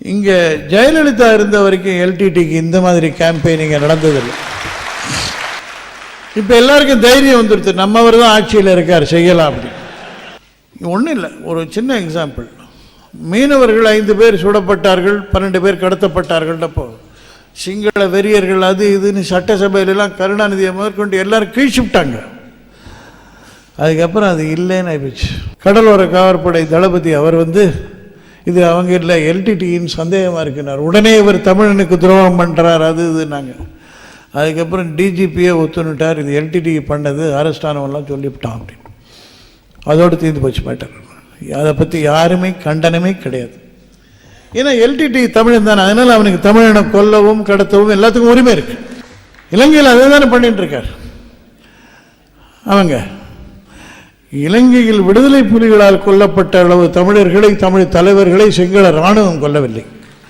இங்கே ஜெயலலிதா இருந்த வரைக்கும் எல்டிடிக்கு இந்த மாதிரி கேம்பெயினிங் நடந்ததில்லை. இப்போ எல்லாருக்கும் தைரியம் வந்துடுது நம்மவர் தான் ஆட்சியில் இருக்கார் செய்யலாம் அப்படி ஒன்றும் இல்லை ஒரு சின்ன எக்ஸாம்பிள் மீனவர்கள் ஐந்து பேர் சுடப்பட்டார்கள் பன்னெண்டு பேர் கடத்தப்பட்டார்கள்ன்றப்போ சிங்கள வெறியர்கள் அது இதுன்னு சட்டசபையிலலாம் கருணாநிதியை முதற்கொண்டு எல்லாரும் கீழ்ச்சிவிட்டாங்க அதுக்கப்புறம் அது இல்லைன்னு ஆயிடுச்சு கடலோர காவற்படை தளபதி அவர் வந்து இது அவங்க இல்லை எல்டிடின்னு சந்தேகமாக இருக்கிறார் உடனே இவர் தமிழனுக்கு துரோகம் பண்ணுறார் அது இது நாங்கள் அதுக்கப்புறம் டிஜிபியே ஒத்துணுட்டார் இது எல்டிடி பண்ணது அரெஸ்ட் ஆனவங்களாம் சொல்லிவிட்டான் அப்படின்னு. அதோடு தீர்ந்து போச்சு மேட்டர் அதை பற்றி யாருமே கண்டனமே கிடையாது. ஏன்னா எல்டிடி தமிழன் தானே. அதனால் அவனுக்கு தமிழனை கொல்லவும் கடத்தவும் எல்லாத்துக்கும் உரிமை இருக்குது இலங்கையில் அதை தானே பண்ணிட்டு இருக்கார். அவங்க இலங்கையில் விடுதலை புலிகளால் கொல்லப்பட்ட அளவு தமிழர்களை தமிழ் தலைவர்களை சிங்கள இராணுவம் கொல்லவில்லை.